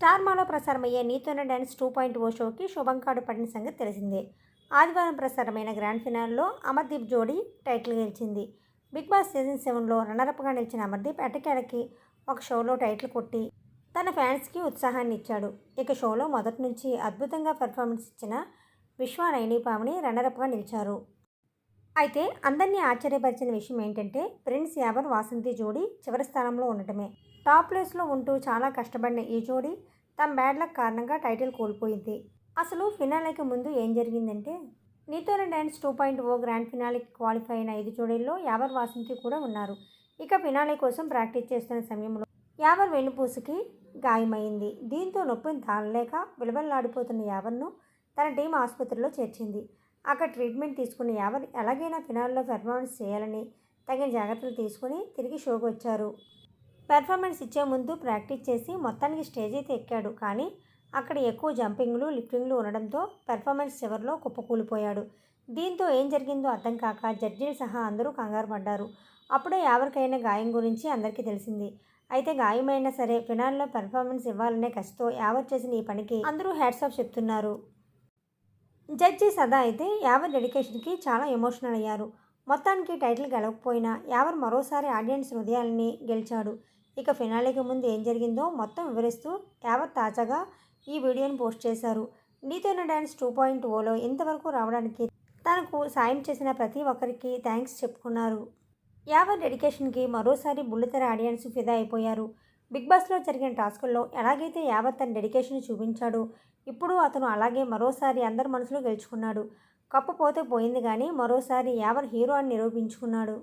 Star మాలో ప్రసారమయ్యే నీతోనే డ్యాన్స్ టూ పాయింట్ ఓ షోకి శుభంకాడు పడిన సంగతి తెలిసిందే. ఆదివారం ప్రసారమైన గ్రాండ్ ఫినాల్లో అమర్దీప్ జోడీ టైటిల్ గెలిచింది. బిగ్ బాస్ సీజన్ సెవెన్లో రన్నరప్గా నిలిచిన అమర్దీప్ ఎటకేలకి ఒక షోలో టైటిల్ కొట్టి తన ఫ్యాన్స్కి ఉత్సాహాన్ని ఇచ్చాడు. ఇక షోలో మొదటి నుంచి అద్భుతంగా పెర్ఫార్మెన్స్ ఇచ్చిన విశ్వ నైనీపామిని రన్నరప్గా నిలిచారు. అయితే అందరినీ ఆశ్చర్యపరిచిన విషయం ఏంటంటే ప్రిన్స్ యావర్ వాసంతి జోడీ చివరి స్థానంలో ఉండటమే. టాప్ ప్లేస్లో ఉంటూ చాలా కష్టపడిన ఈ జోడీ తమ బ్యాడ్ లక్ కారణంగా టైటిల్ కోల్పోయింది. అసలు ఫినాలేకి ముందు ఏం జరిగిందంటే నీతోనే dance two point O grand ఫినాలేకి qualify అయిన ఐదు జోడీల్లో యావర్ వాసంతి కూడా ఉన్నారు. ఇక ఫినాలే కోసం ప్రాక్టీస్ చేస్తున్న సమయంలో యావర్ వెన్నుపూసకి గాయమైంది. దీంతో నొప్పిని తాళలేక విలవల్లాడిపోతున్న యావర్ను తన టీం ఆసుపత్రిలో చేర్చింది. అక్కడ ట్రీట్మెంట్ తీసుకుని యావర్ ఎలాగైనా ఫినాల్లో పెర్ఫార్మెన్స్ చేయాలని తగిన జాగ్రత్తలు తీసుకుని తిరిగి షోకి వచ్చారు. పెర్ఫార్మెన్స్ ఇచ్చే ముందు ప్రాక్టీస్ చేసి మొత్తానికి స్టేజ్ అయితే ఎక్కాడు. కానీ అక్కడ ఎక్కువ జంపింగ్లు లిఫ్టింగ్లు ఉండడంతో పెర్ఫార్మెన్స్ చివరిలో కుప్పకూలిపోయాడు. దీంతో ఏం జరిగిందో అర్థం కాక జడ్జీలు సహా అందరూ కంగారు పడ్డారు. అప్పుడే ఎవరికైనా గాయం గురించి అందరికీ తెలిసింది. అయితే గాయమైనా సరే ఫినాల్లో పెర్ఫార్మెన్స్ ఇవ్వాలనే కసితో యావర్ చేసిన ఈ పనికి అందరూ హ్యాట్సాప్ ఆఫ్ చెప్తున్నారు. జడ్జి సదా అయితే యావర్ డెడికేషన్కి చాలా ఎమోషనల్ అయ్యారు. మొత్తానికి టైటిల్ గెలవకపోయినా యావర్ మరోసారి ఆడియన్స్ హృదయాలని గెలిచాడు. ఇక ఫినాలేకి ముందు ఏం జరిగిందో మొత్తం వివరిస్తూ యావర్ తాజాగా ఈ వీడియోని పోస్ట్ చేశారు. నీతోన డ్యాన్స్ టూ పాయింట్ ఓలో ఇంతవరకు రావడానికి తనకు సాయం చేసిన ప్రతి ఒక్కరికి థ్యాంక్స్ చెప్పుకున్నారు. యావర్ డెడికేషన్కి మరోసారి బుల్లితెర ఆడియన్స్ ఫిదా అయిపోయారు. బిగ్ బాస్లో జరిగిన టాస్కుల్లో ఎలాగైతే యావర్ తన డెడికేషన్ చూపించాడో ఇప్పుడు అతను అలాగే మరోసారి అందరి మనసులో గెలుచుకున్నాడు. కప్పు పోతే పోయింది కానీ మరోసారి యావర్ హీరో అని నిరూపించుకున్నాడు.